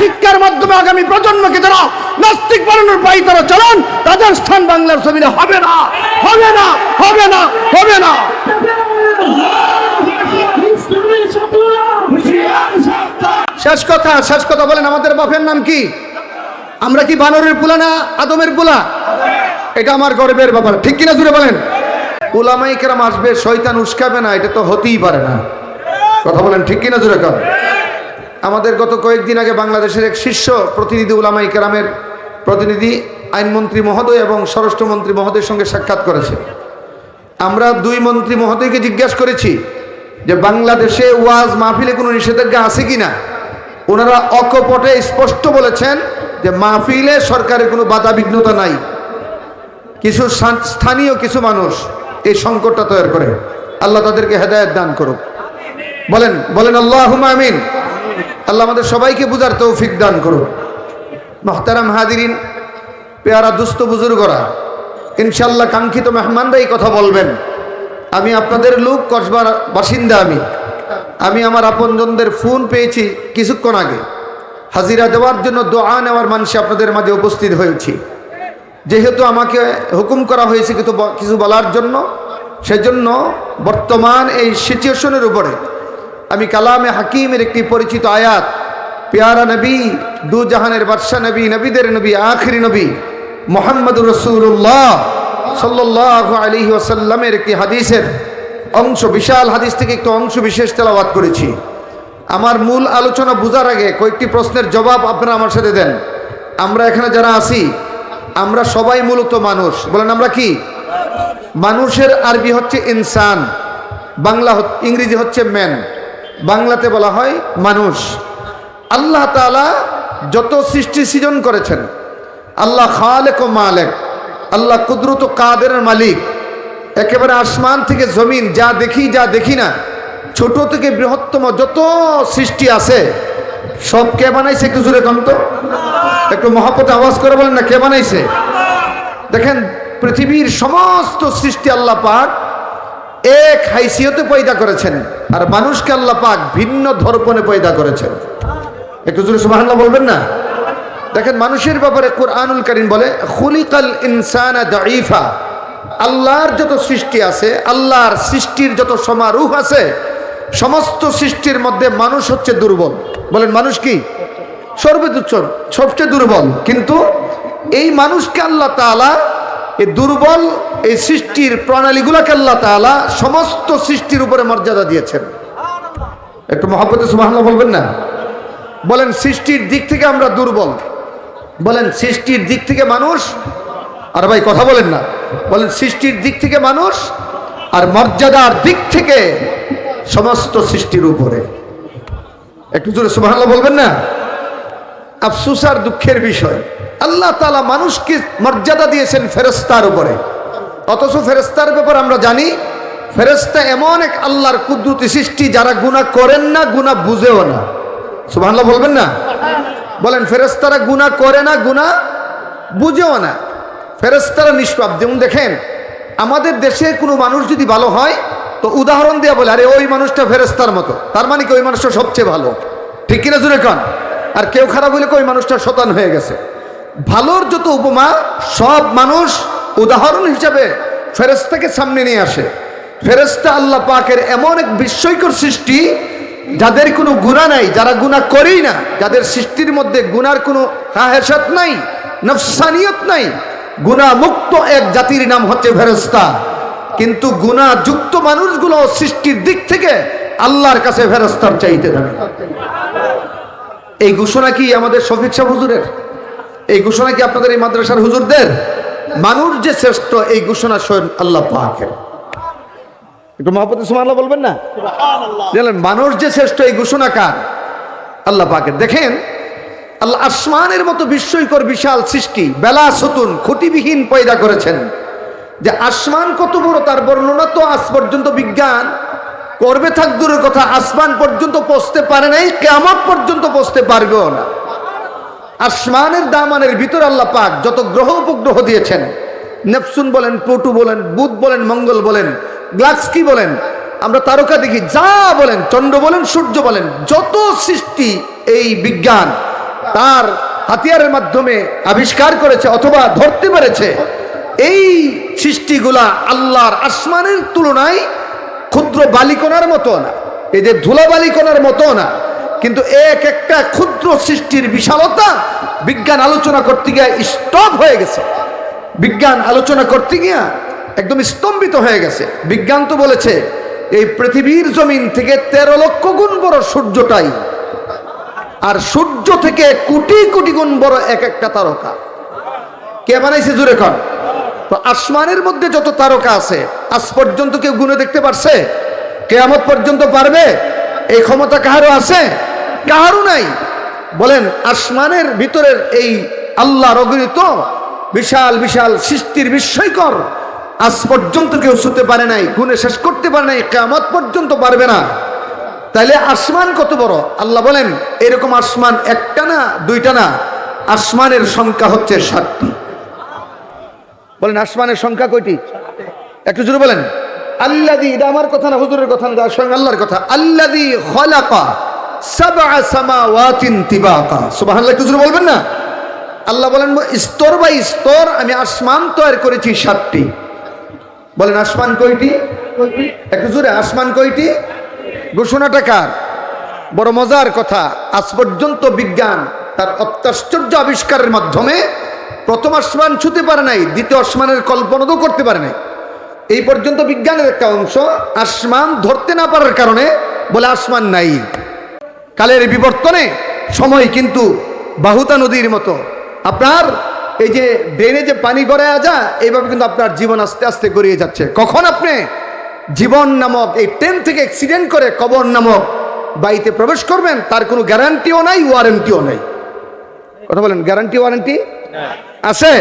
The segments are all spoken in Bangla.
শিক্ষার মাধ্যমে আগামী প্রজন্মকে যারা নাস্তিক বানানোর পাই তারা চলন, তাদের স্থান বাংলার জমিনে হবে না হবে না হবে না হবে না। শেষ কথা শেষ কথা বলেন, আমাদের বাপের নাম কি? আমরা কি বানরের পুলা না আদমের পুলা? এটা আমার গর্বের ব্যাপার, ঠিক কিনা জুড়ে বলেন? উলামাই কেরাম আসবে, শয়তান উস্কাবে না, এটা তো হতেই পারে না। কথা বলেন, ঠিক কিনা জুড়ে কর আমাদের গত কয়েকদিন আগে বাংলাদেশের এক শীর্ষ প্রতিনিধি উলামাই কেরামের প্রতিনিধি আইনমন্ত্রী মহোদয় এবং স্বরাষ্ট্রমন্ত্রী মহোদয়ের সঙ্গে সাক্ষাৎ করেছে। আমরা দুই মন্ত্রী মহোদয়কে জিজ্ঞাসা করেছি যে বাংলাদেশে ওয়াজ মাহফিলে কোনো নিষেধাজ্ঞা আছে কি না ওনারা অকপটে স্পষ্ট বলেছেন যে মাহফিলে সরকারের কোনো বাধা বিঘ্নতা নাই। কিছু স্থানীয় কিছু মানুষ এই সংকটটা তৈরি করে। আল্লাহ তাদেরকে হেদায়ত দান করুক। বলেন বলেন আল্লাহ আমিন। আল্লাহ আমাদের সবাইকে বুঝার তৌফিক দান করুক মহতারাম হাদিরিন পেয়ারা দুস্থ বুজুর্গরা ইনশাল্লাহ কাঙ্ক্ষিত মেহমানরাই কথা বলবেন। আমি আপনাদের লোক কসবার বাসিন্দা আমি। আমি আমার আপনজনদের ফোন পেয়েছি কিছুক্ষণ আগে। হাজিরা দেওয়ার জন্য দোয়া নেওয়ার মানুষে আপনাদের মাঝে উপস্থিত হয়েছি। যেহেতু আমাকে হুকুম করা হয়েছে কিছু কিছু বলার জন্য, সেজন্য বর্তমান এই সিচুয়েশনের উপরে আমি কালামে হাকিমের একটি পরিচিত আয়াত। পেয়ারা নবী দু জাহানের বাদশাহ নবী, নবীদের নবী, আখরি নবী, মোহাম্মদুর রসুল্লাহ সাল্লাহ আলী ওসাল্লামের একটি হাদিসের অংশ, বিশাল হাদিস থেকে একটু অংশ বিশেষ তেলাবাদ করেছি। আমার মূল আলোচনা বোঝার আগে কয়েকটি প্রশ্নের জবাব আপনারা আমার সাথে দেন। আমরা এখানে যারা আছি, আমরা সবাই মূলত মানুষ। বলেন আমরা কি? মানুষের আরবি হচ্ছে ইনসান, বাংলা ইংরেজি হচ্ছে ম্যান। বাংলাতে বলা হয় মানুষ। আল্লাহ তাআলা যত সৃষ্টি সৃজন করেছেন, আল্লাহ খালেক ও মালেক, আল্লাহ কুদরত কাদের মালিক, একেবারে আসমান থেকে জমিন, যা দেখি যা দেখি না, ছোট থেকে বৃহত্তম যত সৃষ্টি আছে, সব কে বানাইছে একটু জোরে কম তো? একটু মহাপতে আওয়াজ করে বলেন না, কে বানাইছে? দেখেন, পৃথিবীর সমস্ত সৃষ্টি আল্লাহ পাক এক হাইসিয়তে পয়দা করেছেন, আর মানুষকে আল্লাহ পাক ভিন্ন ধর্পণে পয়দা করেছেন। একটু জোরে সুবহানাল্লাহ বলবেন না? দেখেন, মানুষের ব্যাপারে কোরআনুল করিম বলে, খুলিকাল ইনসানা দাইফা আল্লাহর যত সৃষ্টি আছে, আল্লাহর সৃষ্টির যত সমারোহ আছে, সমস্ত সৃষ্টির মধ্যে মানুষ হচ্ছে দুর্বল। বলেন, মানুষ কি? সর্বতুচ্ছ সবচেয়ে দুর্বল। কিন্তু এই মানুষকে আল্লাহ তাআলা এই দুর্বল এই সৃষ্টির প্রণালীগুলোকে আল্লাহ তাআলা সমস্ত সৃষ্টির উপরে মর্যাদা দিয়েছেন। একটু মহাপতে সুবহানাল্লাহ বলবেন না? বলেন, সৃষ্টির দিক থেকে আমরা দুর্বল। বলেন, সৃষ্টির দিক থেকে মানুষ, আর ভাই, কথা বলেন না। বলেন, সৃষ্টির দিক থেকে মানুষ আর মর্যাদার দিক থেকে সমস্ত সৃষ্টির উপরে। একটু জোরে সুবহানাল্লাহ বলবেন না? আফসুস আর দুঃখের বিষয়। আল্লাহ তালা মানুষকে মর্যাদা দিয়েছেন ফেরেস্তার উপরে। অথচ ফেরেস্তার ব্যাপার আমরা জানি ফেরেস্তা এমন এক আল্লাহর কুদরতি সৃষ্টি যারা গুণা করেন না গুণা বুঝেও না। সুবহানাল্লাহ বলবেন না? বলেন ফেরেস্তারা গুণা করে না গুণা বুঝেও না। ফেরেস্তারা নিষ্পাপ। যেমন দেখেন, আমাদের দেশে কোনো মানুষ যদি ভালো হয়, তো উদাহরণ দিয়ে বলে, আরে, ওই মানুষটা ফেরেস্তার মতো। তার মানে কি, ওই মানুষটা সবচেয়ে ভালো? ঠিক কিনা জুড়ে কন? আর কেউ খারাপ হইলে ওই মানুষটা শতান হয়ে গেছে? ভালোর যত উপমা, সব মানুষ উদাহরণ হিসাবে ফেরেস্তাকে সামনে নিয়ে আসে। ফেরেস্তা আল্লাহ পাকের এমন এক বিস্ময়কর সৃষ্টি, যাদের কোনো গুণা নাই, যারা গুণা করেই না, যাদের সৃষ্টির মধ্যে গুনার কোনো হাহেসাত নাই, নফসানিয়ত নাই গুণা মুক্ত এক জাতির নাম হচ্ছে ফেরেস্তা কিন্তু গুণা যুক্ত মানুষগুলো সৃষ্টির দিক থেকে আল্লাহর কাছে ফেরেস্তার চাইতে থাকে এই ঘোষণা কি আমাদের শফিক হুজুরের? এই ঘোষণা কি আপনাদের এই মাদ্রাসার হুজুরদের? মানুষ যে শ্রেষ্ঠ এই ঘোষণা স্বয়ং আল্লাহ পাকের। একটু মহাপতি সুমাল্লাহ বলবেন না? মানুষ যে শ্রেষ্ঠ এই ঘোষণা কার? আল্লাহ পাকের। দেখেন আল্লাহ আসমানের মতো বিস্ময়কর বিশাল সৃষ্টি বেলা সতুন খুঁটিবিহীন পয়দা করেছেন। যে আসমান কত বড় তার বর্ণনা তো আজ পর্যন্ত বিজ্ঞান। করবে থাক দূরের কথা আসমান পর্যন্ত পৌঁছতে পারে নাই কেমন পর্যন্ত পৌঁছতে পারবেও না। আসমানের দামানের ভিতর আল্লাহ পাক যত গ্রহ উপগ্রহ দিয়েছেন নেপসুন বলেন, প্লুটু বলেন, বুধ বলেন, মঙ্গল বলেন, গ্লাক্সকি বলেন, আমরা তারকা দেখি, যা বলেন, চন্দ্র বলেন, সূর্য বলেন, যত সৃষ্টি এই বিজ্ঞান তার হাতিয়ারের মাধ্যমে আবিষ্কার করেছে অথবা ধরতে পেরেছে, এই সৃষ্টিগুলা আল্লাহর আসমানের তুলনায় ক্ষুদ্র বালিকণার মতো না যে ধুলা বালিকণার মতো না। কিন্তু এক একটা ক্ষুদ্র সৃষ্টির বিশালতা বিজ্ঞান আলোচনা করতে গিয়ে স্টপ হয়ে গেছে। বিজ্ঞান আলোচনা করতে গিয়া একদম স্তম্ভিত হয়ে গেছে। বিজ্ঞান তো বলেছে, এই পৃথিবীর জমিন থেকে তেরো লক্ষ গুণ বড় সূর্যটাই, আর সূর্য থেকে কোটি কোটি গুণ বড় এক একটা তারকা। কে বানাইছে জুড়ে কন? তো আসমানের মধ্যে যত তারকা আছে, আজ পর্যন্ত কেউ গুনে দেখতে পারছে? কেয়ামত পর্যন্ত পারবে? এই ক্ষমতা কাহারও আছে? কাহারও নাই। বলেন, আসমানের ভিতরের এই আল্লাহর অগণিত বিশাল বিশাল সৃষ্টির বিস্ময়কর, আজ পর্যন্ত কেউ শুতে পারে নাই গুনে শেষ করতে পারে নাই, কেয়ামত পর্যন্ত পারবে না। তাইলে আসমান কত বড়? আল্লাহ বলেন, এরকম আসমান একটা না, দুইটা না? আসমানের সংখ্যা হচ্ছে ষাটটি বলেন, আসমানের সংখ্যা কয়টি? একটু জোরে বলেন। আল্লাদি এটা আমার কথা না, হুজুরের কথা না স্বয়ং আল্লাহর কথা। আল্লাদি খলাকা। বলবেন না? আল্লাহ বলেন, স্তর বাই স্তর আমি আসমান তৈরি করেছি সাতটি। বলেন, আসমান কয়টি? একটু আসমান কয়টি? ঘোষণাটা কার? বড় মজার কথা, আজ পর্যন্ত বিজ্ঞান তার অত্যাশ্চর্য আবিষ্কারের মাধ্যমে প্রথম আসমান ছুতে পারে নাই, দ্বিতীয় আসমানের কল্পনাও করতে পারে নাই। এই পর্যন্ত বিজ্ঞানের একটা অংশ, আসমান ধরতে না পারার কারণে বলে আসমান নাই। কালের বিবর্তনে সময় কিন্তু বাহুতা নদীর মতো। আপনার এই যে ড্রেনে যে পানি গড়ায় যা এইভাবে কিন্তু আপনার জীবন আস্তে আস্তে গড়িয়ে যাচ্ছে। কখন আপনি জীবন নামক এই ট্রেন থেকে অ্যাক্সিডেন্ট করে কবর নামক বাড়িতে প্রবেশ করবেন তার কোনো গ্যারান্টিও নাই ওয়ারেন্টিও নাই। কথা বলেন গ্যারান্টি ওয়ারেন্টি আছে।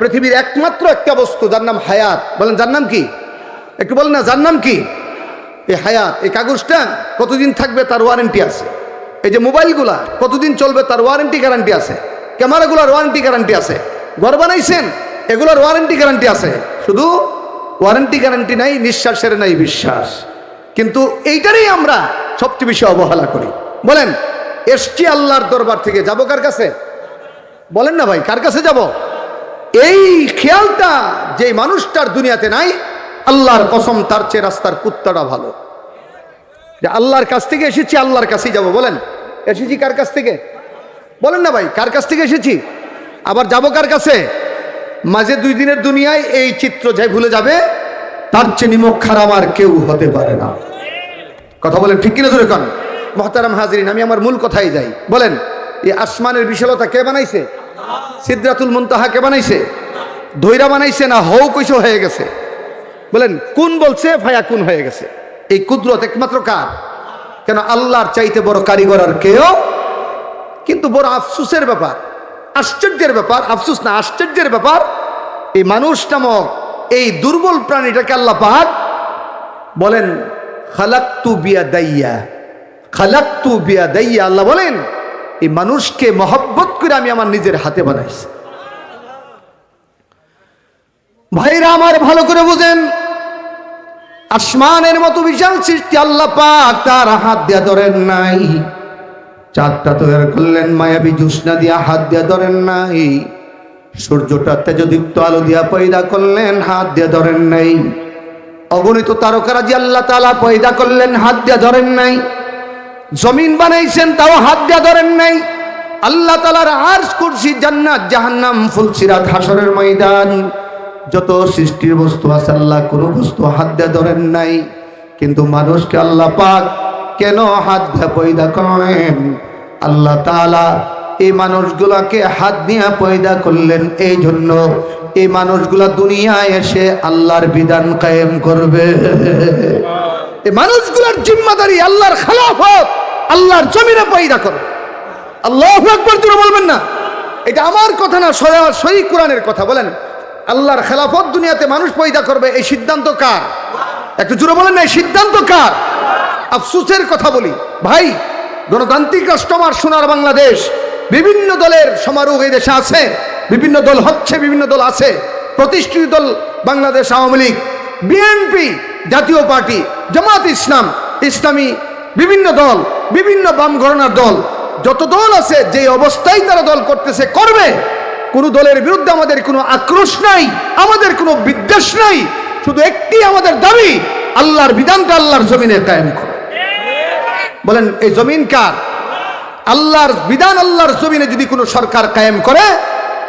পৃথিবীর একমাত্র একটা বস্তু যার নাম হায়াত। বলেন যার নাম কি? একটু বলেন না যার নাম কি? এই হায়াত এই কাগজটা কতদিন থাকবে তার ওয়ারেন্টি আছে? এই যে মোবাইলগুলা কতদিন চলবে তার ওয়ারেন্টি গ্যারান্টি আছে? ক্যামেরাগুলোর ওয়ারেন্টি গ্যারান্টি আছে। ঘর বানাইছেন, এগুলোর ওয়ারেন্টি গ্যারান্টি আছে। শুধু ওয়ারেন্টি গ্যারান্টি নাই, নিঃশ্বাসের নাই বিশ্বাস। কিন্তু এইটারই আমরা সবচেয়ে বেশি অবহেলা করি। বলেন এসটি আল্লাহর দরবার থেকে, যাব কার কাছে? বলেন না ভাই, কার কাছে যাব? এই খেয়ালটা যে মানুষটার দুনিয়াতে নাই, আল্লাহর কসম তার চেয়ে রাস্তার কুত্তাটা ভালো। যে আল্লাহর কাছ থেকে এসেছি, আল্লাহর কাছেই যাব, বলেন। এসেছি কার কাছ থেকে? বলেন না ভাই, কার কাছ থেকে এসেছি? আবার যাব কার কাছে? মাঝে দুই দিনের দুনিয়ায় এই চিত্র যাই ভুলে যাবে, তার চেয়ে নিমক খারাপ আর কেউ হতে পারে না। কথা বলেন ঠিক কিনা ধরে কন? মহতারাম হাজরিন, আমি আমার মূল কথাই যাই। বলেন, এই আসমানের বিশালতা কে বানাইছে? সিদ্ধাতুল মুনতাহা কে বানাইছে? ধৈরা বানাইছে না হৌ কইসো হয়ে গেছে? বলেন, কোন বলছে ভাইয়া কোন হয়ে গেছে? এই কুদরত একমাত্র কার? কেন আল্লাহর চাইতে বড় কারিগর আর কেউ? কিন্তু বড় আফসুসের ব্যাপার, আশ্চর্যের ব্যাপার, আফসুস না, আশ্চর্যের ব্যাপার, এই মানুষ নামক এই দুর্বল প্রাণীটাকে আল্লাহ পাক বলেন, খালাক্তু বিয়া দাইয়া খালাক্তু বিয়া দাইয়া আল্লাহ বলেন, এই মানুষকে মহব্বত করে আমি আমার নিজের হাতে বানাইছি। ভাইরা আমার ভালো করে বুঝেন আসমানের মতো বিশাল সৃষ্টি, আল্লাহ পাক তার হাত দিয়া ধরেন নাই। চাঁদটা তৈরি করলেন মায়াবী জুসনা দিয়া, হাত দিয়া ধরেন নাই। সূর্যটা তেজদীপ্ত আলো দিয়া পয়দা করলেন, হাত দিয়া ধরেন নাই। অগণিত তারকারা যে আল্লাহ তালা পয়দা করলেন, হাত দিয়া ধরেন নাই। জমিন বানাইছেন, তাও হাত দিয়া ধরেন নাই। আল্লাহ তালার আর্শ কুরসি জান্নাত, জাহান্নাম ফুলসিরাত হাসরের ময়দান। যত সৃষ্টির বস্তু আছে আল্লাহ কোনো বস্তু হাত দিয়ে ধরেন নাই। কিন্তু মানুষকে আল্লাহ পাক কেন হাত দিয়ে পয়দা করেন? আল্লাহ তাআলা এই মানুষগুলাকে হাত দিয়ে পয়দা করলেন এই জন্য এই মানুষগুলা দুনিয়ায় এসে আল্লাহর বিধান কায়েম করবে। এই মানুষগুলার জিম্মাদারি আল্লাহর খেলাফত, আল্লাহর জমিনে পয়দা করবে। আল্লাহ একবার জুড়ে বলবেন না। এটা আমার কথা না সহি কোরআনের কথা, বলেন। আল্লাহর খেলাফত দুনিয়াতে মানুষ পয়দা করবে, এই সিদ্ধান্ত কার? একটু জুড়ে বলেন এই সিদ্ধান্ত কার? আফসুসের কথা বলি। ভাই, গণতান্ত্রিক আমার সোনার বাংলাদেশ, বিভিন্ন দলের সমারোহ এই দেশে আছে, বিভিন্ন দল হচ্ছে, বিভিন্ন দল আছে। প্রতিষ্ঠিত দল বাংলাদেশ আওয়ামী লীগ, বিএনপি, জাতীয় পার্টি, জামাত ইসলাম, ইসলামী বিভিন্ন দল, বিভিন্ন বাম ঘরনার দল, যত দল আছে যে অবস্থায় তারা দল করতেছে, করবে। কোন দলের বিরুদ্ধে আমাদের কোনো আক্রোশ নাই, আমাদের কোনো বিদ্বেষ নাই, শুধু একটি আমাদের দাবি, আল্লাহর বিধানটা আল্লাহর জমিনে কায়েম করো। বলেন, এই জমিন কার? আল্লাহর বিধান আল্লাহর জমিনে যদি কোনো সরকার কায়েম করে,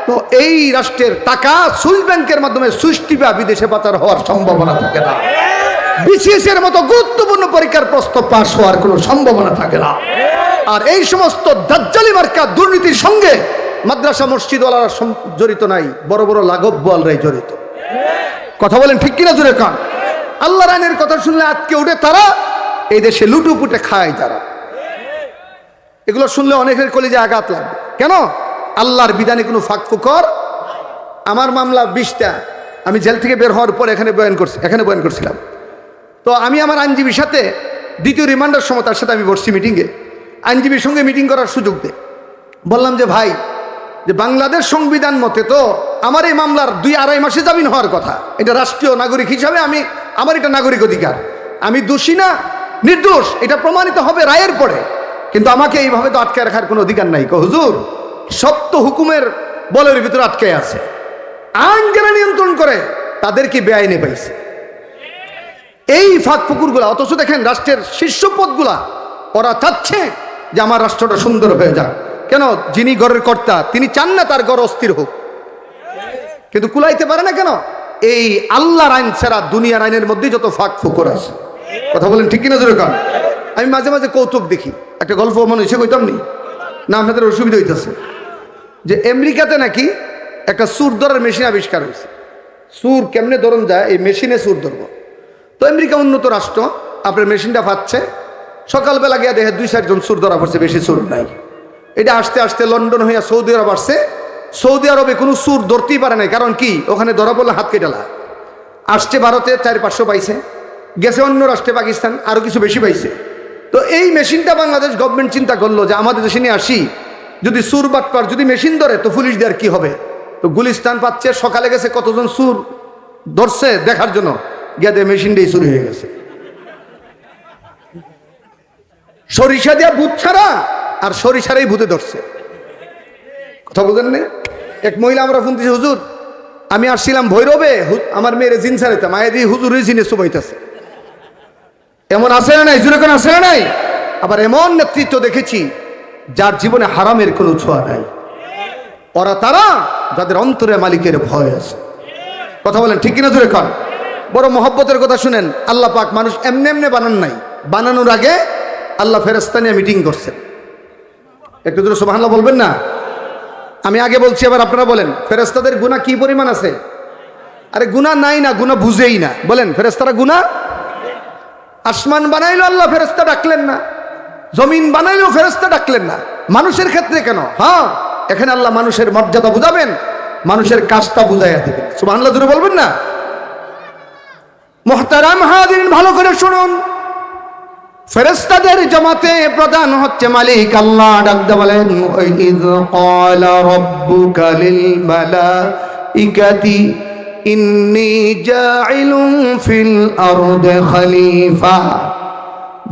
তো এই রাষ্ট্রের টাকা সুইস ব্যাংকের মাধ্যমে সুইষ্টি বা বিদেশে পাচার হওয়ার সম্ভাবনা থাকে না। বিসিএস এর মতো গুরুত্বপূর্ণ পরীক্ষার প্রস্তাব পাশ হওয়ার কোনো সম্ভাবনা থাকে না। আর এই সমস্ত দাজ্জালি মার্কা দুর্নীতির সঙ্গে মাদ্রাসা মসজিদ জড়িত নাই, বড় বড় লাঘব বলরাই জড়িত। কথা বলেন ঠিক কিনা জোরে কান? আল্লাহ রানের কথা শুনলে আজকে উঠে তারা এই দেশে লুটুপুটে খায় তারা। এগুলো শুনলে অনেকের কলেজে আঘাত লাগবে। কেন? আল্লাহর বিধানে কোনো ফাঁক ফুকর? আমার মামলা বিশটা। আমি জেল থেকে বের হওয়ার পর এখানে বয়ান করছি এখানে বয়ান করছিলাম। তো আমি আমার আইনজীবীর সাথে দ্বিতীয় রিমান্ডার সময় তার সাথে আমি বসছি মিটিংয়ে আইনজীবীর সঙ্গে মিটিং করার সুযোগ দে। বললাম যে, ভাই যে বাংলাদেশ সংবিধান মতে তো আমার এই মামলার দুই আড়াই মাসে জামিন হওয়ার কথা। এটা রাষ্ট্রীয় নাগরিক হিসাবে আমি, আমার এটা নাগরিক অধিকার। আমি দোষী না, নির্দোষ, এটা প্রমাণিত হবে রায়ের পরে। কিন্তু আমাকে এইভাবে তো আটকে রাখার কোনো অধিকার নাই। হুজুর, সপ্ত হুকুমের বলের ভিতরে আটকে আছে। আইন যারা নিয়ন্ত্রণ করে তাদেরকে বেআইনে পাইছে? এই ফাঁক ফুকুরগুলা, অথচ দেখেন রাষ্ট্রের শীর্ষ পদগুলা, ওরা চাচ্ছে যে আমার রাষ্ট্রটা সুন্দর হয়ে যাক। কেন? যিনি গড়ের কর্তা, তিনি চান না তার গড় অস্থির হোক। কিন্তু কুলাইতে পারে না কেন? এই আল্লাহর আইন ছাড়া দুনিয়ার আইনের মধ্যে যত ফাঁক ফুকুর আছে। কথা বলেন ঠিক কিনা জোরে কান? আমি মাঝে মাঝে কৌতুক দেখি। একটা গল্প মনে হয়েছে, কইতাম নি? না, আপনাদের অসুবিধা হইতেছে। যে আমেরিকাতে নাকি একটা সুর ধরার মেশিন আবিষ্কার হয়েছে। সুর কেমনে ধরন যায়? এই মেশিনে সুর ধরবো। তো আমেরিকা উন্নত রাষ্ট্র, আপনার মেশিনটা পাচ্ছে সকালবেলা গিয়া দেখে দুই, চারজন সুর ধরা পড়ছে, বেশি সুর নাই। এটা আসতে আসতে লন্ডন হইয়া সৌদি আরব আসছে। সৌদি আরবে কোনো সুর ধরতেই পারে নাই। কারণ কি? ওখানে ধরা পড়লে হাত কেটালা আসছে ভারতে, চার পাঁচশো পাইছে। গেছে অন্য রাষ্ট্রে, পাকিস্তান আরও কিছু বেশি পাইছে। তো এই মেশিনটা বাংলাদেশ গভর্নমেন্ট চিন্তা করল যে, আমাদের দেশে নিয়ে আসি। যদি সুর বাটপার, যদি মেশিন ধরে, তো পুলিশ দেওয়ার কি হবে? তো গুলিস্তান পাচ্ছে, সকালে গেছে কতজন সুর ধরছে দেখার জন্য। গিয়া মেশিনটাই চুরি হয়ে গেছে। সরিষা দিয়া ভূত ছাড়া আর সরিষারাই ভূতে ধরছে। কথা বলতেন না? এক মহিলা আমরা ফোন দিছি হুজুর, আমি আসছিলাম ভৈরবে আমার মেয়ের জিন ছাড়াইতাম মায়ের দিয়ে হুজুরই জিনে সুবাইতেছে এমন আছে না নাই? জুড়ে কোন, আছে না নাই? আবার এমন নেতৃত্ব দেখেছি, যার জীবনে হারামের কোনো ছোঁয়া নাই। ওরা তারা, যাদের অন্তরে মালিকের ভয় আছে। কথা বলেন, ঠিক কিনা জুড়ে কন? বড় মহব্বতের কথা শুনেন, আল্লাহ পাক মানুষ এমনি এমনি বানান নাই। বানানোর আগে আল্লাহ ফেরস্তা নিয়ে মিটিং করছেন। একটু দূরে সুবহানাল্লাহ বলবেন না? আমি আগে বলছি এবার আপনারা বলেন ফেরেস্তাদের গুণা কি পরিমাণ আছে? আরে গুণা নাই না গুণা বুঝেই না। বলেন ফেরেস্তারা গুণা আসমান বানাইলো আল্লাহ ফেরেস্তা ডাকলেন না। জমিন বানাইলেও ফেরেস্তা ডাকলেন না। মানুষের ক্ষেত্রে কেন? হ্যাঁ এখানে আল্লাহ মানুষের মর্যাদা বুঝাবেন, মানুষের কাজটা বুঝাইয়া দেবেন। সুবহানাল্লাহ জুড়ে বলবেন না? মোহতারাম হাদিন ভালো করে শুনুন। ফেরেস্তাদের জমাতে প্রধান হচ্ছে মালিক। আল্লাহ ডাকতে বলেন ইদ ক্বালা রাব্বুকা লিল মালাইকাতি, ইন্নী জাইলুম ফিল আরদি খলিফা।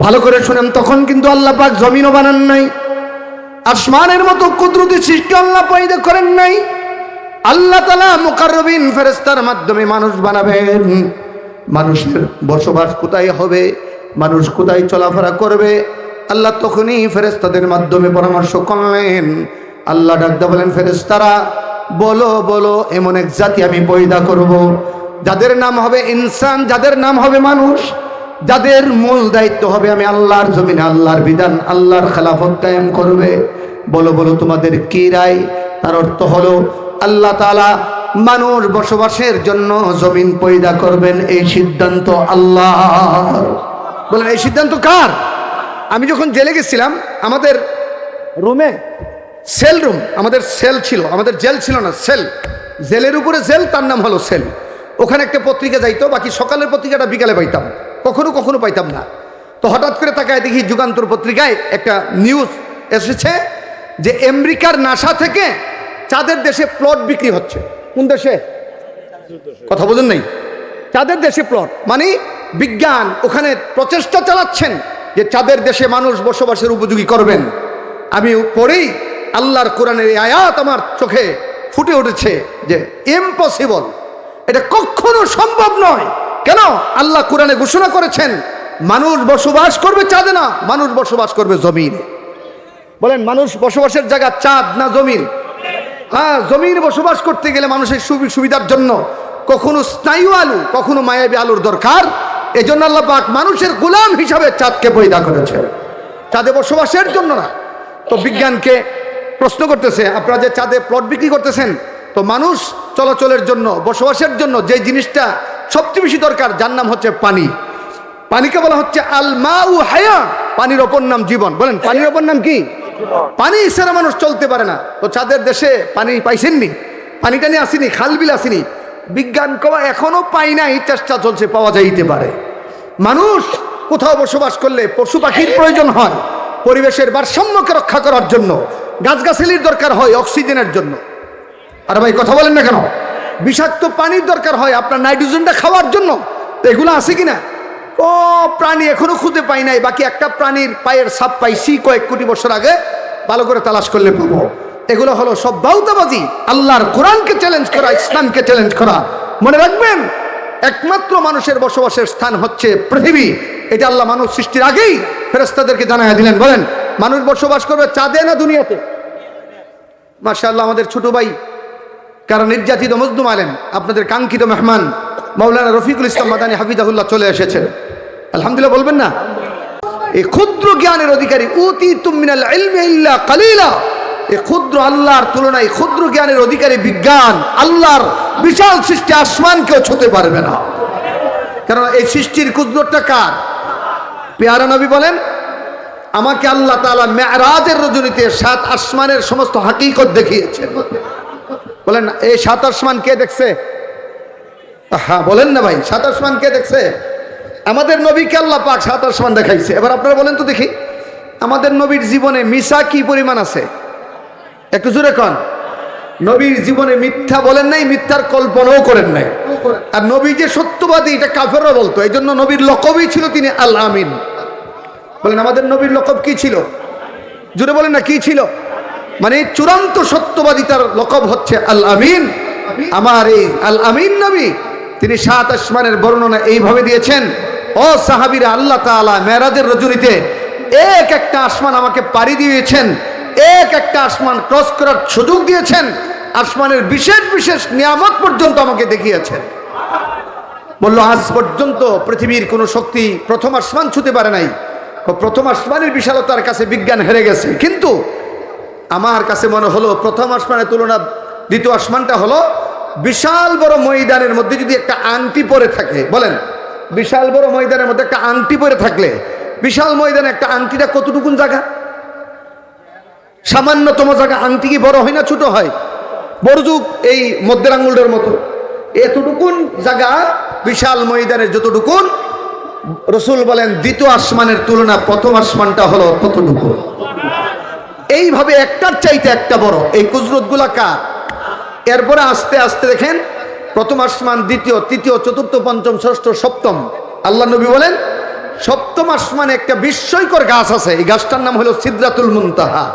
ভালো করে শুনেন, তখন কিন্তু আল্লাহ পাক জমিনও বানান নাই, আসমানের মতো কুদরতি সৃষ্টি আল্লাহ পয়দা করেন নাই। আল্লাহ তালা মুকাররবিন ফেরেস্তার মাধ্যমে মানুষ বানাবেন। মানুষের বসবাস কোথায় হবে? মানুষ কোথায় চলাফেরা করবে? আল্লাহ তখনই ফেরেস্তাদের মাধ্যমে পরামর্শ করলেন। আল্লাহ ডাকতে বলেন ফেরেস্তারা বলো বলো, এমন এক জাতি আমি পয়দা করব। যাদের নাম হবে ইনসান, যাদের নাম হবে মানুষ, যাদের মূল দায়িত্ব হবে আমি আল্লাহর জমিনে, আল্লাহর বিধান, আল্লাহর খেলাফত কায়েম করবে। বলো বলো, তোমাদের কি রায়? তার অর্থ হলো, আল্লাহ তালা মানুষ বসবাসের জন্য জমিন পয়দা করবেন, এই সিদ্ধান্ত আল্লাহ বলেন, এই সিদ্ধান্ত কার? আমি যখন জেলে গেছিলাম, আমাদের রুমে সেল রুম, আমাদের সেল ছিল, আমাদের জেল ছিল না, সেল। জেলের উপরে জেল, তার নাম হলো সেল। ওখানে একটা পত্রিকা যাইতো, বাকি সকালের পত্রিকাটা বিকালে পাইতাম। কখনো কখনো পাইতাম না। তো হঠাৎ করে তাকায় দেখি যুগান্তর পত্রিকায় একটা নিউজ এসেছে যে আমেরিকার নাসা থেকে চাঁদের দেশে প্লট বিক্রি হচ্ছে। কোন দেশে? কথা বোঝেন নাই। চাঁদের দেশে প্লট। মানে বিজ্ঞান ওখানে প্রচেষ্টা চালাচ্ছেন যে চাঁদের দেশে মানুষ বসবাসের উপযোগী করবেন। আমি পড়েই আল্লাহর কোরআনের আয়াত আমার চোখে ফুটে উঠেছে যে ইম্পসিবল এটা কখনো সম্ভব নয়। কেন? আল্লাহ কোরআনে ঘোষণা করেছেন, মানুষ বসবাস করবে চাঁদে না, মানুষ বসবাস করবে জমিনে। বলেন, মানুষ বসবাসের জায়গা চাঁদ না জমিন? হ্যাঁ জমিনে বসবাস করতে গেলে মানুষের সুবি- সুবিধার জন্য কখনো স্নায়ু আলু, কখনো মায়াবী আলুর দরকার। এই জন্য আল্লাহ পাক মানুষের গোলাম হিসাবে চাঁদকে পয়দা করেছে চাঁদে বসবাসের জন্য না। তো বিজ্ঞানকে প্রশ্ন করতেছে, আপনারা যে চাঁদে প্লট বিক্রি করতেছেন, তো মানুষ চলাচলের জন্য, বসবাসের জন্য যে জিনিসটা সবচেয়ে বেশি দরকার, যার নাম হচ্ছে পানি। পানিকে বলা হচ্ছে আল মা উ হায়া, পানির অপর নাম জীবন। বলেন, পানির অপর নাম কি? পানি ছাড়া মানুষ চলতে পারে না। তো চাঁদের দেশে পানি পাইছেননি, পানিটা নিয়ে আসেনি, খাল বিল আসেনি। বিজ্ঞান কবা এখনও পাই নাই, চেষ্টা চলছে, পাওয়া যাইতে পারে। মানুষ কোথাও বসবাস করলে পশু পাখির প্রয়োজন হয়, পরিবেশের ভারসাম্যকে রক্ষা করার জন্য, গাছগাছালির দরকার হয় অক্সিজেনের জন্য। আর ভাই, কথা বলেন না কেন? বিষাক্ত পানির দরকার হয় আপনার নাইট্রোজেনটা খাওয়ার জন্য। তো এগুলো আছে কিনা? ও, প্রাণী এখনও খুঁজে পাই নাই, বাকি একটা প্রাণীর পায়ের সাপ পাইছি কয়েক কোটি বছর আগে, ভালো করে তালাশ করলে পাবো। এগুলো হলো সব বাউতাবাজি। আল্লাহর কোরআনকে চ্যালেঞ্জ করা, ইসলামকে চ্যালেঞ্জ করা। মনে রাখবেন, একমাত্র মানুষের বসবাসের স্থান হচ্ছে পৃথিবী। এটা আল্লাহ মানুষ সৃষ্টির আগেই ফেরেস্তাদেরকে জানাই দিলেন। বলেন, মানুষ বসবাস করবে চাঁদে না দুনিয়াতে? মাশাআল্লাহ, আমাদের ছোট ভাই, কারণ নির্যাতিত মজদুম আলেন আপনাদের কাঙ্ক্ষিত মেহমান মৌলানা রফিকুল ইসলাম মাদানী হাফিজাহুল্লাহ চলে এসেছেন আলহামদুলিল্লাহ বলবেন না? এই ক্ষুদ্র জ্ঞানের অধিকারী উতি তুমিনাল কালিলা। এই ক্ষুদ্র আল্লাহর তুলনায় ক্ষুদ্র জ্ঞানের অধিকারী বিজ্ঞান, আল্লাহর বিশাল সৃষ্টি আসমানকেও ছুতে পারবে না। কারণ এই সৃষ্টির ক্ষুদ্রটা কার? পেয়ারা নবী বলেন, আমাকে আল্লাহ তাআলা মেরাজের রজনীতে সাত আসমানের সমস্ত হাকিকত দেখিয়েছেন। বলেন, এই সাত আসমান কে দেখছে? হ্যাঁ বলেন না ভাই, সাত আসমান কে দেখছে? আমাদের নবীকে আল্লাহ পাক সাত আসমান দেখাইছে। এবার আপনারা বলেন তো দেখি, আমাদের নবীর জীবনে মিশা কি পরিমাণ আছে? একটু জোরে কন। নবীর জীবনে মিথ্যা বলেন নাই মিথ্যার কল্পনাও করেন নাই। আর নবী যে সত্যবাদী এটা কাফেররা বলতো। এই জন্য নবীর লকবই ছিল তিনি আল আমিন বলেন আমাদের নবীর লকব কি ছিল? জুড়ে বলেন না কি ছিল? মানে চূড়ান্ত সত্যবাদিতার লকব হচ্ছে আল আমিন। আমার এই আল আমিন নবী তিনি সাত আসমানের বর্ণনা এইভাবে দিয়েছেন ও সাহাবিরা আল্লাহ তাআলা মেরাজের রজনীতে এক একটা আসমান আমাকে পাড়ি দিয়েছেন এক একটা আসমান ক্রস করার সুযোগ দিয়েছেন। আসমানের বিশেষ বিশেষ নিয়ামত পর্যন্ত আমাকে দেখিয়েছেন। বলল, আজ পর্যন্ত পৃথিবীর কোনো শক্তি প্রথম আসমান ছুতে পারে নাই। প্রথম আসমানের বিশালতার কাছে বিজ্ঞান হেরে গেছে। কিন্তু আমার কাছে মনে হলো, প্রথম আসমানের তুলনা দ্বিতীয় আসমানটা হলো বিশাল বড় ময়দানের মধ্যে যদি একটা আংটি পরে থাকে, বলেন, বিশাল বড় ময়দানের মধ্যে একটা আংটি পরে থাকলে, বিশাল ময়দানে একটা আংটিটা কতটুকুন জায়গা? সামান্যতম জায়গা আংটি কি বড় হয় না ছোট হয়? বড় যুগ এই মধ্যের আঙ্গুলটার মতো। এতটুকুন জায়গা বিশাল ময়দানের যতটুকুন, রসুল বলেন দ্বিতীয় আসমানের তুলনা প্রথম আসমানটা হলো ততটুকু এইভাবে একটার চাইতে একটা বড়। এই কুজরতগুলা কার? এরপরে আস্তে আস্তে দেখেন, প্রথম আসমান, দ্বিতীয়, তৃতীয়, চতুর্থ, পঞ্চম, ষষ্ঠ, সপ্তম। আল্লাহ নবী বলেন, সপ্তম আসমানে একটা বিস্ময়কর গাছ আছে। এই গাছটার নাম হলো সিদ্রাতুল মুনতাহা।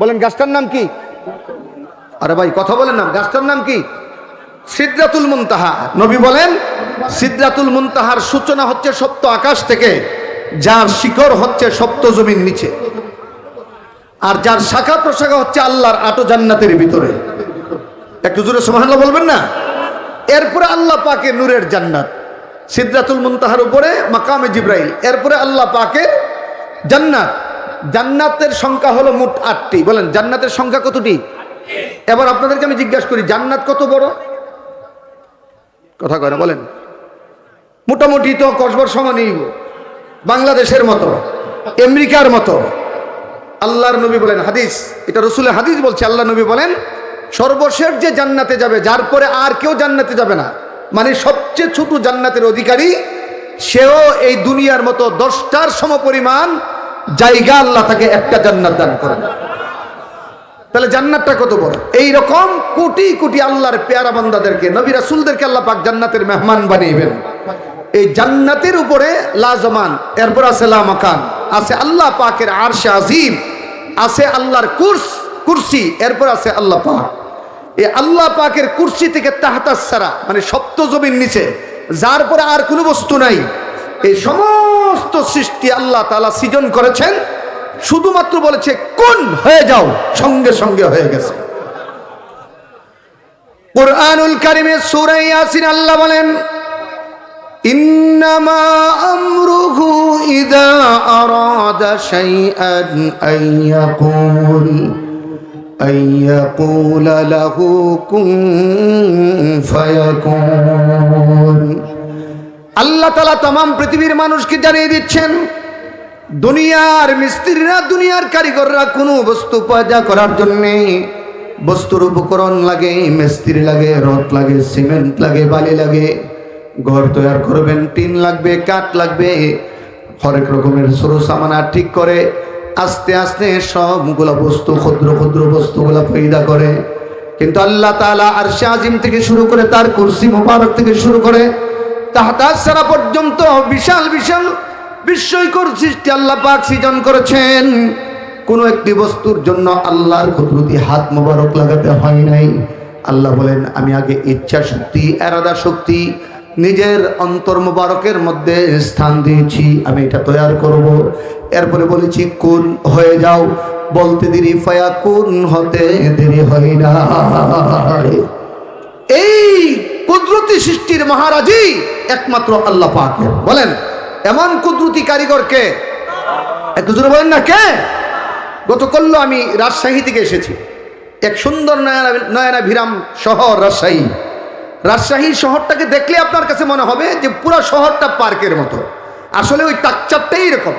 বলেন, গাছটার নাম কি? আরে ভাই, কথা বলেন না, গাছটার নাম কি? সিদ্রাতুল মুনতাহা। নবী বলেন, সিদ্রাতুল মুনতাহার সূচনা হচ্ছে সপ্ত আকাশ থেকে, যার শিকড় হচ্ছে সপ্ত জমির নিচে। আর যার শাখা প্রশাখা হচ্ছে আল্লাহর আটো জান্নাতের ভিতরে। একটু জোরে সুবহানাল্লাহ বলবেন না? এরপরে আল্লাহ পাকে নূরের জান্নাত। সিদ্রাতুল মুনতাহার উপরে মাকামে জিব্রাইল। এরপরে আল্লাহ পাকে জান্নাত। জান্নাতের সংখ্যা হলো মোট আটটি। বলেন, জান্নাতের সংখ্যা কতটি? এবার আপনাদেরকে আমি জিজ্ঞাসা করি, জান্নাত কত বড়? কথা কয় বলেন। মোটামুটি তো কসবর সমানই বাংলাদেশের মতো, আমেরিকার মতো। আল্লাহর নবী বলেন, হাদিস, এটা রসুলের হাদিস বলছে আল্লাহ নবী বলেন, সর্বশেষ যে জান্নাতে যাবে, যার পরে আর কেউ জান্নাতে যাবে না। মানে সবচেয়ে ছোট জান্নাতের অধিকারী, সেও এই দুনিয়ার মতো দশটার সমপরিমাণ জায়গা আল্লাহ তাকে একটা জান্নাত দান করেন। তাহলে জান্নাতটা কত বড়? এই রকম কোটি কোটি আল্লাহর পেয়ারা বান্দাদেরকে, নবী রাসূলদেরকে আল্লাহ পাক জান্নাতের মেহমান বানিয়েবেন। এই জান্নাতের উপরে লাজমান, এরপর আছে লামাকান, আছে আল্লাহ পাকের আরশে আজিম, আছে আল্লাহর কুর্স, কুর্সি, এরপর আছে আল্লাহ পাক। এই আল্লাহ পাকের কুর্সি থেকে তাহাতাস ছাড়া মানে সপ্ত জমির নিচে, যার পরে আর কোনো বস্তু নাই এই সমস্ত সৃষ্টি আল্লাহ তালা সৃজন করেছেন, শুধুমাত্র বলেছে, কোন হয়ে যাও? সঙ্গে সঙ্গে হয়ে গেছে। কোরআনুল কারিমে সূরা ইয়াসিন আল্লাহ বলেন ইযা আরাদা শাইআন আন ইয়াকুল, আন ইয়াকুলা লাহু কুন ফায়াকুন আল্লাহ তালা তাম পৃথিবীর মানুষকে জানিয়ে দিচ্ছেন, দুনিয়ার মিস্ত্রিরা, দুনিয়ার কারিগররা কোনো বস্তু পয়দা করার জন্যে বস্তুর উপকরণ লাগে, মিস্ত্রি লাগে রথ লাগে, সিমেন্ট লাগে, বালি লাগে, ঘর তৈরি করবেন, টিন লাগবে, কাঠ লাগবে, হরেক রকমের সরু সামানা ঠিক করে আস্তে আস্তে সবগুলো বস্তু, ক্ষুদ্র ক্ষুদ্র বস্তুগুলো পয়দা করে। কিন্তু আল্লাহ তালা আর শাহিম থেকে শুরু করে তার কুর্সি মোবারক থেকে শুরু করে তাহাতার সারা পর্যন্ত বিশাল বিশাল বিস্ময়কর সৃষ্টি আল্লাহ সৃজন করেছেন। কোন একটি বস্তুর জন্য আল্লাহর কুদরতি হাত মোবারক লাগাতে হয় নাই। আল্লাহ বলেন, আমি আগে ইচ্ছা শক্তি, এরাদা শক্তি, নিজের অন্তর মোবারকের মধ্যে স্থান দিয়েছি, আমি এটা তৈরি করব। এরপরে বলেছি, কোন, হয়ে যাও। বলতে দেরি ফায়া কোন হতে দেরি হয় না এই কুদরতি সৃষ্টির মহারাজি একমাত্র আল্লাহ পাকের। বলেন, এমন কুদরতি কারিগরকে একটু জোরে বলেন না, কে? গতকাল আমি রাজশাহী থেকে এসেছি। এক সুন্দর নয়না নয়না ভিরাম শহর রাজশাহী। রাজশাহী শহরটাকে দেখলে আপনার কাছে মনে হবে যে পুরো শহরটা পার্কের মতো। আসলে ওই টাকচারটাই এরকম।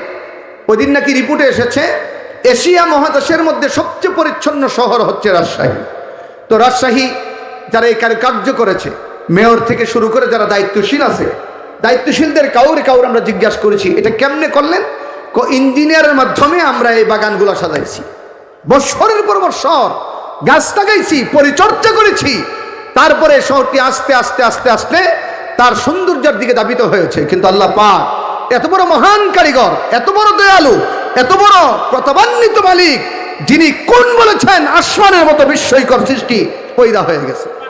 ওই দিন নাকি রিপোর্টে এসেছে, এশিয়া মহাদেশের মধ্যে সবচেয়ে পরিচ্ছন্ন শহর হচ্ছে রাজশাহী। তো রাজশাহী যারা এই কার্য করেছে মেয়র থেকে শুরু করে যারা দায়িত্বশীল আছে, দায়িত্বশীলদের কাউরে কাউর আমরা জিজ্ঞাসা করেছি, এটা কেমনে করলেন? কো, ইঞ্জিনিয়ারের মাধ্যমে আমরা এই বাগানগুলো সাজাইছি। বৎসরের পর বৎসর গাছ লাগাইছি, পরিচর্যা করেছি। তারপরে শহরটি আস্তে আস্তে আস্তে আস্তে তার সৌন্দর্যের দিকে দাবিত হয়েছে। কিন্তু আল্লাহ পাক এত বড় মহান কারিগর, এত বড় দয়ালু, এত বড় প্রতাবান্বিত মালিক, যিনি কোন বলেছেন, আসমানের মতো বিস্ময়কর সৃষ্টি পয়দা হয়ে গেছে।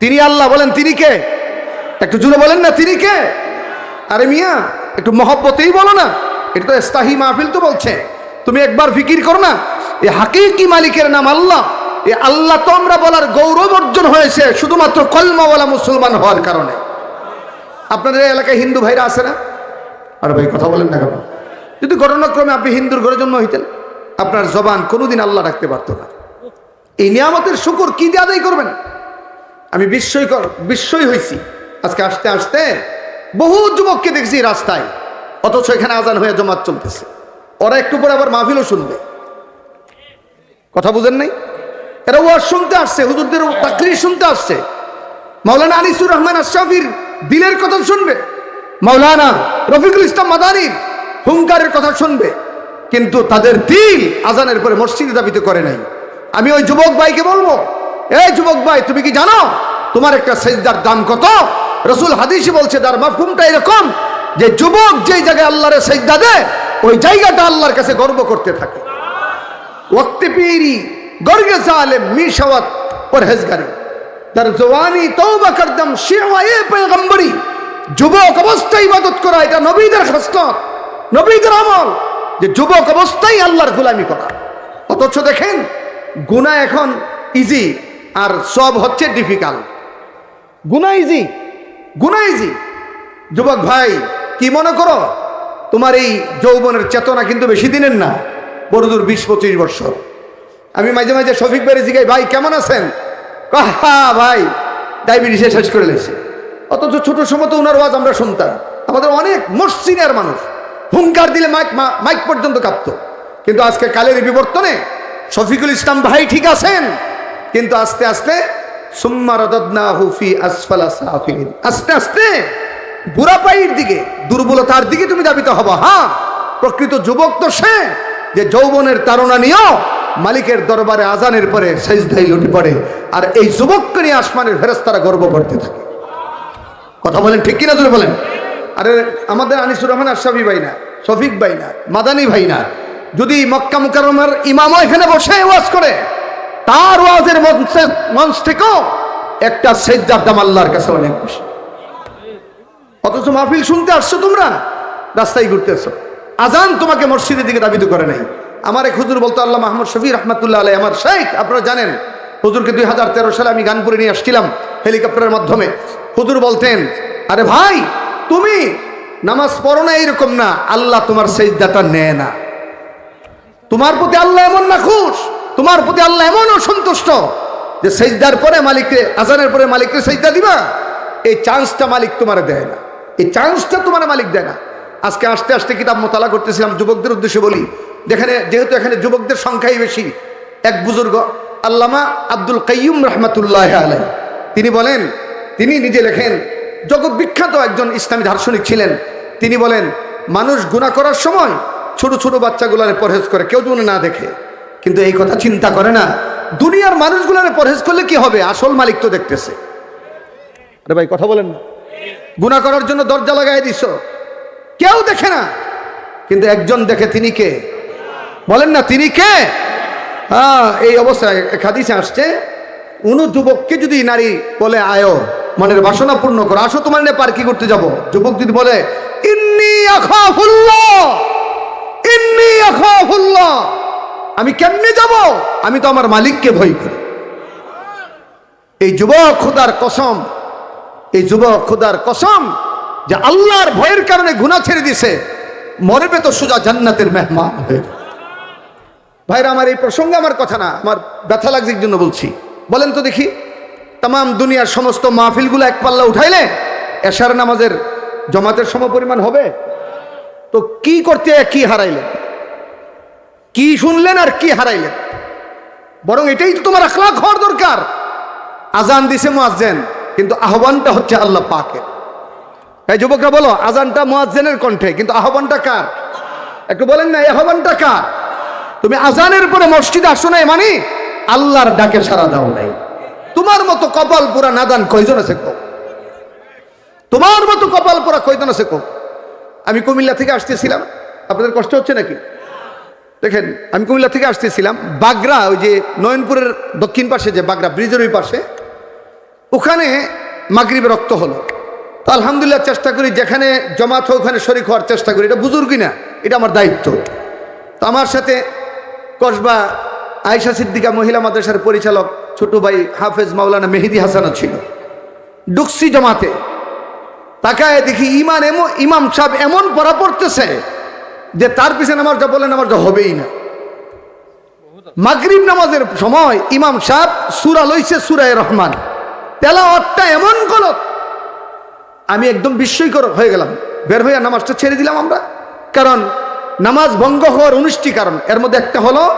তিনি আল্লাহ বলেন, তিনি কে? একটু জুড়ে বলেন না, তিনি কে? আরে মিয়া, একটু মহব্বতেই বলো না, এটা তো স্তাহি মাহফিল তো বলছে। তুমি একবার ফিকির করো না, এ হাকিকি মালিকের নাম আল্লাহ, এ আল্লাহ তো আমরা বলার গৌরব অর্জন হয়েছে শুধুমাত্র কলমাওয়ালা মুসলমান হওয়ার কারণে। আপনাদের এলাকায় হিন্দু ভাইরা আছে না? আর ভাই, কথা বলেন না কেন? যদি ঘটনাক্রমে আপনি হিন্দুর ঘরে জন্ম হইতেন, আপনার জবান কোনোদিন আল্লাহ রাখতে পারতো না। এই নিয়ামতের শুকুর কি দিয়ে আদায় করবেন? আমি বিস্ময়কর, বিস্ময় হয়েছি আজকে আসতে আসতে বহু যুবককে দেখছি রাস্তায়, অথচ এখানে আজান হয়ে জমাত চলতেছে। ওরা একটু পরে আবার মাহফিলও শুনবে। কথা বুঝেন নাই? এরা ওয়াজ শুনতে আসছে, হুজুরদের তাকরির শুনতে আসছে। মাওলানা আনিসুর রহমান আশরাফির দিলের কথা শুনবে। মাওলানা রফিকুল ইসলাম মাদানির হুঙ্কারের কথা শুনবে। কিন্তু তাদের দিল আজানের পরে মসজিদে দাবিত করে নাই। আমি ওই যুবক ভাইকে বলব এই যুবক ভাই, তুমি কি জানো? তোমার একটা সেজদার দাম কত? রসুল হাদিসি বলছে, তার মাফহুমটা এরকম যে যুবক যেই জায়গায় আল্লাহরে সেজদা দেয়, ওই জায়গাটা আল্লাহর কাছে গর্ব করতে থাকে। তার করদম যুবক করা, এটা যে যুবক অথচ দেখেন, গুনাহ এখন ইজি আর সব হচ্ছে ডিফিকাল্ট গুনাহ ইজি গুনাহ ইজি যুবক ভাই, কি মনে করো? তোমার এই যৌবনের চেতনা কিন্তু বেশি দিনের না, বড়দূর বিশ পঁচিশ বছর আমি মাঝে মাঝে শফিক বেড়ে জিগাই ভাই, কেমন আছেন? হা, ভাই, ডায়াবেটিসে শেষ করে লেছে অথচ ছোট সময় তো ওনার ওয়াজ আমরা শুনতাম। আমাদের অনেক মসিনের মানুষ, হুঙ্কার দিলে মাইক মাইক পর্যন্ত কাঁপত। কিন্তু আজকে কালের বিবর্তনে শফিকুল ইসলাম ভাই ঠিক আছেন? কিন্তু আস্তে আস্তে আস্তে আস্তে বুড়াপাইয়ের দিকে, দুর্বলতার দিকে তুমি দাবিত হবা। হ্যাঁ প্রকৃত যুবক তো সে যে যৌবনের তাড়না নিয়েও মালিকের দরবারে আজানের পরে সেজদাই লুটি পড়ে, আর এই যুবককে নিয়ে আসমানের ফেরেস্তারা গর্ব করতে থাকে। কথা বলেন ঠিক কিনা ধরে বলেন? আরে, আমাদের আনিসুর রহমান আশরাফি ভাই না, শফিক ভাই না, মাদানি ভাই না। যদি মক্কা মুকাররমার ইমামও এখানে বসে ওয়াজ করে তার ওয়াজের মঞ্চে- থেকেও একটা সেজ্জার দাম আল্লাহর কাছে অনেক বেশি অথচ মাহফিল শুনতে আসছো তোমরা? রাস্তায় ঘুরতে ঘুরতেছো। আজান তোমাকে মসজিদের দিকে দাবিত করে নাই। আমার এক হুজুর বলতো, আল্লাহ মাহমুদ শফি রহমতুল্লাহ আলাই আমার শেখ, আপনারা জানেন, হুজুরকে দুই হাজার তেরো সালে আমি গানপুরে নিয়ে আসছিলাম হেলিকপ্টারের মাধ্যমে। হুজুর বলতেন, আরে ভাই, তুমি নামাজ পড়ো না এইরকম না, আল্লাহ তোমার সেজদাটা নেয় না। তোমার প্রতি আল্লাহ এমন না খুশ। তোমার প্রতি আল্লাহ এমন অসন্তুষ্ট যে সেজদার পরে মালিককে, আজানের পরে মালিককে সেজদা দিবা, এই চান্সটা মালিক তোমার দেয় না। এই চান্সটা তোমার মালিক দেয় না। আজকে আসতে আসতে কিতাব মোতালা করতেছিলাম, যুবকদের উদ্দেশ্যে বলি। যেখানে যেহেতু এখানে যুবকদের সংখ্যাই বেশি, এক বুজুর্গ, আল্লামা আব্দুল কাইয়ুম রহমতুল্লাহ আলাই তিনি বলেন, তিনি নিজে লেখেন, জগৎ বিখ্যাত একজন ইসলামী দার্শনিক ছিলেন। তিনি বলেন, মানুষ গুণা করার সময় ছোট ছোট বাচ্চাগুলারে পরহেজ করে, কেউ যেন না দেখে। কিন্তু এই কথা চিন্তা করে না। দুনিয়ার মানুষগুলারে পরহেজ করলে কি হবে? আসল মালিক তো দেখতেছে। আরে ভাই, কথা বলেন না। গুণা করার জন্য দরজা লাগাই দিছ। কেউ দেখে না। কিন্তু একজন দেখে, তিনি কে? বলেন না, তিনি কে? হ্যাঁ এই অবস্থায় হাদিসে আসছে, উনু যুবককে যদি নারী বলে, আয়ো, মনের বাসনা পূর্ণ করো, আসো তোমার নিয়ে পার্কি করতে যাব। যুবক যদি বলে, ইন্নি আখাফুল্লাহ ইন্নি আখাফুল্লাহ। আমি কেমনে যাব? আমি তো আমার মালিককে ভয় করি। এই যুবক খুদার কসম, এই যুবক খুদার কসম যে আল্লাহর ভয়ের কারণে গুণা ছেড়ে দিছে, মরবে তো সোজা জান্নাতের মেহমান ভাইরা, আমার এই প্রসঙ্গে আমার কথা না, আমার ব্যথা লাগছে জন্য বলছি। বলেন তো দেখি তাম দুনিয়ার সমস্ত মাহফিলগুলো এক পাল্লা উঠাইলে এশার নামাজের জমাতের সমপরিমাণ হবে? তো কি করতে, কি হারাইলেন কি শুনলেন আর কি হারাইলেন? বরং এটাই তো তোমার আখলাখ হওয়ার দরকার। আজান দিছে মুয়াজ্জেন, কিন্তু আহ্বানটা হচ্ছে আল্লাহ পাকের। এই যুবকরা বলো, আজানটা মুয়াজ্জেনের কণ্ঠে, কিন্তু আহ্বানটা কার? একটু বলেন না আহ্বানটা কার? তুমি আজানের পরে মসজিদে আসো নাই মানে? আল্লাহর ডাকে সারা দাও নাই। তোমার মতো কপাল পুরা নাদান কয়জন আছে কো? তোমার মতো কপাল পুরা কয়জন আছে কো? আমি কুমিল্লা থেকে আসতেছিলাম। আপনাদের কষ্ট হচ্ছে নাকি? দেখেন, আমি কুমিল্লা থেকে আসতেছিলাম, বাগরা, ওই যে নয়নপুরের দক্ষিণ পাশে যে বাগরা, ব্রিজের ওই পাশে, ওখানে মাগরিবে রক্ত হলো। তো আলহামদুলিল্লাহ চেষ্টা করি, যেখানে জমাত হয় ওখানে শরিক হওয়ার চেষ্টা করি। এটা বুজুর্গই না এটা আমার দায়িত্ব। তো আমার সাথে কসবা আয়সা সিদ্দিকা, মহিলা মাদ্রাসার পরিচালক, ছোট ভাই হাফেজ মাওলানা মেহেদি হাসানও ছিল। ডুকসি জমাতে। তাকায় দেখি ইমান এমন, ইমাম সাহেব এমন পড়া পড়তেছে যে তার পিছনে নামাজ যা বলেন নামাজ যা হবেই না। মাগরিব নামাজের সময় ইমাম সাহেব সুরা লইছে, সুরায় রহমান। তেলাওয়াতটা এমন গলত, আমি একদম বিস্ময়কর হয়ে গেলাম। বের হয়ে নামাজটা ছেড়ে দিলাম আমরা। কারণ নামাজ ভঙ্গ হওয়ার উনিশটি কারণ, এর মধ্যে একটা হলো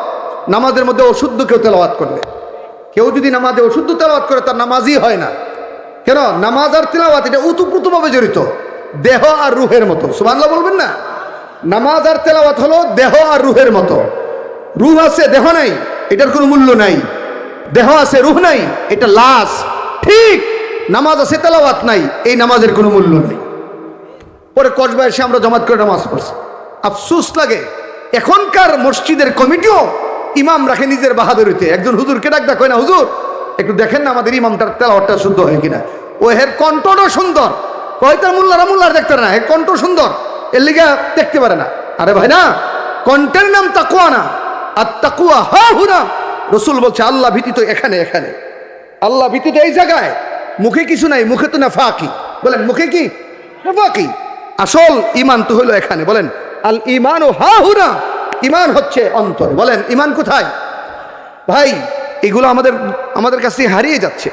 নামাজের মধ্যে অশুদ্ধ কেউ তেলাওয়াত করলে। কেউ যদি নামাজে অশুদ্ধ তেলাওয়াত করে, তার নামাজই হয় না। কেন? নামাজ আর তেলাওয়াত, এটা উতুপ্রুতভাবে জড়িত। দেহ আর রুহের মতো। সুবাংলা বলবেন না? নামাজ আর তেলাওয়াত হলো দেহ আর রুহের মতো। রুহ আছে, দেহ নাই, এটার কোনো মূল্য নাই। দেহ আছে, রুহ নাই, এটা লাশ। ঠিক, নামাজ আছে, তেলাওয়াত নাই, এই নামাজের কোনো মূল্য নেই। পরে কসবা এসে আমরা জমাত করে নামাজ পড়ছি। আফসুস লাগে, এখনকার মসজিদের কমিটিও ইমাম রাখে নিজের বাহাদুরিতে। একজন হুজুরকে ডাক ডাক না, হুজুর, একটু দেখেন না আমাদের ইমামটার তেলাওয়াতটা শুদ্ধ হয় কিনা? ও হের কণ্ঠটা সুন্দর। কয়তার মোল্লারা, মোল্লার দেখতে না, এর কণ্ঠ সুন্দর। এর লিগে দেখতে পারে না। আরে ভাই না কণ্ঠের নাম তাকুয়া না। আর তাকুয়া হা হুনা। রসুল বলছে, আল্লাহ ভীতি তো এখানে এখানে। আল্লাহ ভীতি তো এই জায়গায়। মুখে কিছু নাই, মুখে তো না ফাঁকি বলেন, মুখে কি? ফাঁকি আসল ইমান তো হলো এখানে, বলেন। আল ইমান ও হা হুনা। ইমান হচ্ছে অন্তর। বলেন ইমান কোথায়? ভাই, এগুলো আমাদের আমাদের কাছে হারিয়ে যাচ্ছে।